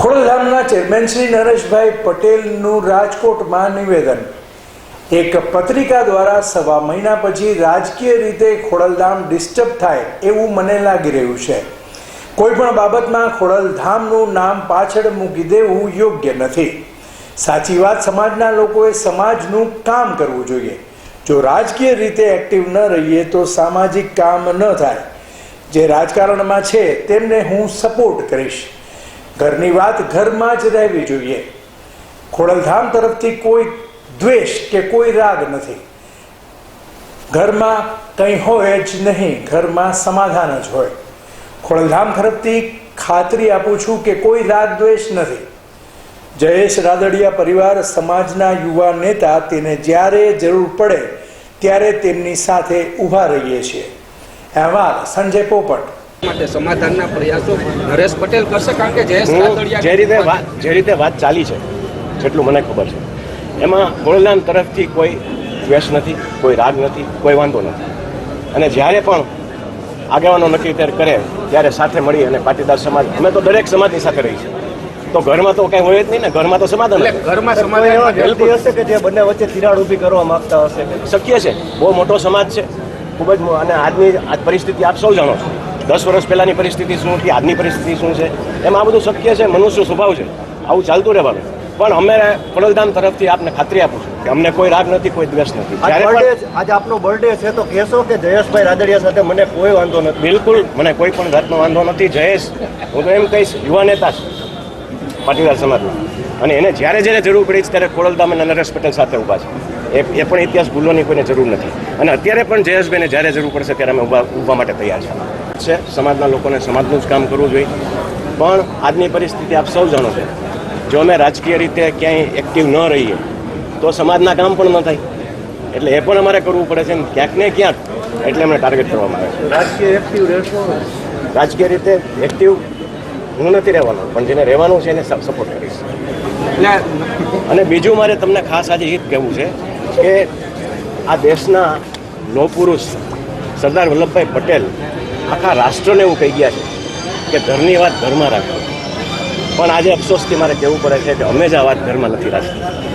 ખોડલધામના chairman Shri Nareshbhai પટેલનું રાજકોટમાં નિવેદન. એક પત્રિકા દ્વારા સવા મહિના પછી રાજકીય રીતે ખોડલધામ ડિસ્ટર્બ થાય એવું મને લાગી રહ્યું છે. કોઈ પણ બાબતમાં ખોડલધામનું નામ પાછળ મૂકી દેવું યોગ્ય નથી. સાચી વાત સમાજના લોકોએ સમાજનું કામ કરવું જોઈએ. જો રાજકીય રીતે એક્ટિવ ન રહીએ તો સામાજિક કામ ન થાય. જે રાજકારણમાં છે તેમને હું સપોર્ટ કરીશ. ઘરની વાત ઘરમાં જ રહેવી જોઈએ. ખોડલધામ તરફથી કોઈ દ્વેષ કે કોઈ રાગ નથી. ઘરમાં કંઈ હોય જ નહીં, ઘરમાં સમાધાન જ હોય. ખોડલધામ તરફથી ખાતરી આપું છું કે કોઈ રાગ દ્વેષ નથી. જયેશ રાદડિયા પરિવાર સમાજના યુવા નેતા તેને જ્યારે જરૂર પડે, ત્યારે તેમની સાથે ઊભા રહીએ છીએ. અહેવાલ સંજય પોપટ. માટે સમાધાનના પ્રયાસો નરેશ પટેલ કરશે કારણ કે જયેશ હું જે રીતે વાત જે રીતે વાત ચાલી છે જેટલું મને ખબર છે. એમાં ગોળલામ તરફથી કોઈ દ્વેષ નથી કોઈ રાગ નથી કોઈ વાંધો નથી. અને જ્યારે પણ આગેવાનો નક્કી ત્યારે કરે ત્યારે સાથે મળી અને પાટીદાર સમાજ અમે તો દરેક સમાજની સાથે રહી છે. તો ઘરમાં તો કઈ હોય જ નહીં ને ઘરમાં તો સમાધાન. ઘરમાં સમાધાન એવા વ્યક્તિ હશે કે જે બંને વચ્ચે તિરાડ ઊભી કરવા માંગતા હશે? શક્ય છે. બહુ મોટો સમાજ છે. ખૂબ જ અને આજની આજ પરિસ્થિતિ આપ સૌ જાણો છો. દસ વર્ષ પહેલાની પરિસ્થિતિ શું હતી? આજની પરિસ્થિતિ શું છે? એમાં આ બધું શક્ય છે? મનુષ્ય સ્વભાવ છે. આવું ચાલતું રહેવાનું. પણ અમે ખોડલધામ તરફથી આપને ખાતરી આપું છું કે અમને કોઈ રાગ નથી કોઈ દ્વેષ નથી. આજ આપનો બર્થડે છે તો કહેશો કે જયેશભાઈ રાદડિયા સાથે મને કોઈ વાંધો નથી? બિલકુલ મને કોઈ પણ જાતનો વાંધો નથી. જયેશ હું તો એમ કહીશ યુવા નેતા છે પાટીદાર સમાજનો. અને એને જ્યારે જ્યારે જરૂર પડી ત્યારે ખોડલધામ અને નરેશ પટેલ સાથે ઊભા છે. એ એ પણ ઇતિહાસ ભૂલવાની કોઈને જરૂર નથી. અને અત્યારે પણ જયેશભાઈને જ્યારે જરૂર પડશે ત્યારે અમે ઊભા ઊભા માટે તૈયાર છે છે સમાજના લોકોને સમાજનું જ કામ કરવું જોઈએ. પણ આજની પરિસ્થિતિ આપ સૌ જાણો છો. જો અમે રાજકીય રીતે ક્યાંય એક્ટિવ ન રહીએ તો સમાજના કામ પણ ન થાય. એટલે એ પણ અમારે કરવું પડે છે ને ક્યાંક ને ક્યાંક. એટલે અમને ટાર્ગેટ કરવામાં આવે છે. રાજકીય એક્ટિવ રહેશો રાજકીય રીતે એક્ટિવ હું નથી રહેવાનો પણ જેને રહેવાનું છે એને સપોર્ટ કરીશ. અને બીજું મારે તમને ખાસ આજે એ જ કહેવું છે. કે આ દેશના લોપુરુષ સરદાર વલ્લભભાઈ પટેલ આખા રાષ્ટ્રને એવું કહી ગયા છે કે ઘરની વાત ઘરમાં રાખો. પણ આજે અફસોસથી મારે કહેવું પડે છે કે અમે જ આ વાત ઘરમાં નથી રાખી